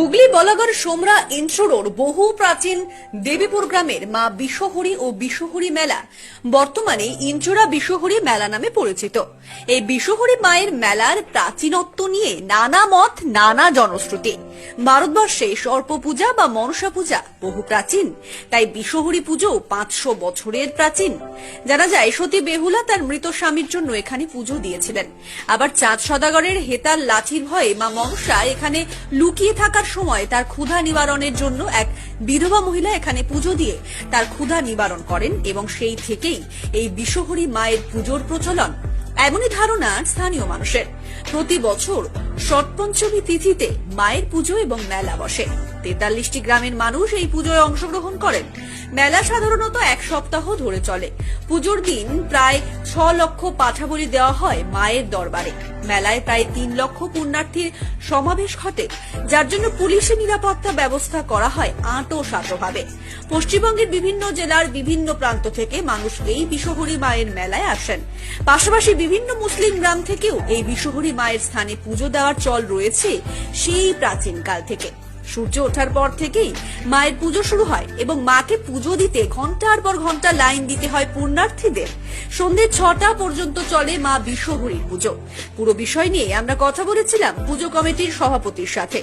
হুগলি বলাগড় সোমরা ইন্ট্রোর বহু প্রাচীন দেবীপুর গ্রামের মা বিশ্বহরি ও বিশ্বহরি মেলা বর্তমানে ইন্ট্রোরা বিশ্বহরি মেলা নামে পরিচিত। এই বিশ্বহরি মায়ের মেলার প্রাচীনত্ব নিয়ে নানা মত, নানা জনশ্রুতি। ভারতবর্ষে সর্প পূজা বা মনসা পূজা বহু প্রাচীন, তাই বিশ্বহরি পুজো পাঁচশো বছরের প্রাচীন। জানা যায়, সতী বেহুলা তার মৃত স্বামীর জন্য এখানে পুজো দিয়েছিলেন। আবার চাঁদ সদাগরের হেতাল লাঠির ভয়ে মা মনসা এখানে লুকিয়ে থাকার সময় তার ক্ষুধা নিবারণের জন্য এক বিধবা মহিলা এখানে পুজো দিয়ে তার ক্ষুধা নিবারণ করেন এবং সেই থেকেই এই বিশ্বহরি মায়ের পুজোর প্রচলন। এমনই ধারণা স্থানীয় মানুষের। প্রতি বছর ষটপঞ্চমী তিথিতে মায়ের পুজো এবং মেলা বসে। তেতাল্লিশটি গ্রামের মানুষ এই পুজোয় অংশগ্রহণ করেন। মেলা সাধারণত এক সপ্তাহ ধরে চলে। পুজোর দিন প্রায় ছ লক্ষ পাঠাবলি দেওয়া হয় মায়ের দরবারে। মেলায় প্রায় তিন লক্ষ পুণ্যার্থীর সমাবেশ ঘটে, যার জন্য পুলিশি নিরাপত্তা ব্যবস্থা করা হয় আঁটো সাঁটোভাবে পশ্চিমবঙ্গের বিভিন্ন জেলার বিভিন্ন প্রান্ত থেকে মানুষ এই বিশ্বহরি মায়ের মেলায় আসেন। পাশাপাশি বিভিন্ন মুসলিম গ্রাম থেকেও এই বিশ্বহরি মায়ের স্থানে পুজো দেওয়ার চল রয়েছে সেই প্রাচীনকাল থেকে। সূর্য ওঠার পর থেকেই মায়ের পুজো শুরু হয় এবং মাকে পুজো দিতে ঘণ্টার পর ঘণ্টা লাইন দিতে হয় পুণ্যার্থীদের। সন্ধে ছটা পর্যন্ত চলে মা বিশ্বহরীর পুজো। পুরো বিষয় নিয়ে আমরা কথা বলেছিলাম পুজো কমিটির সভাপতির সাথে।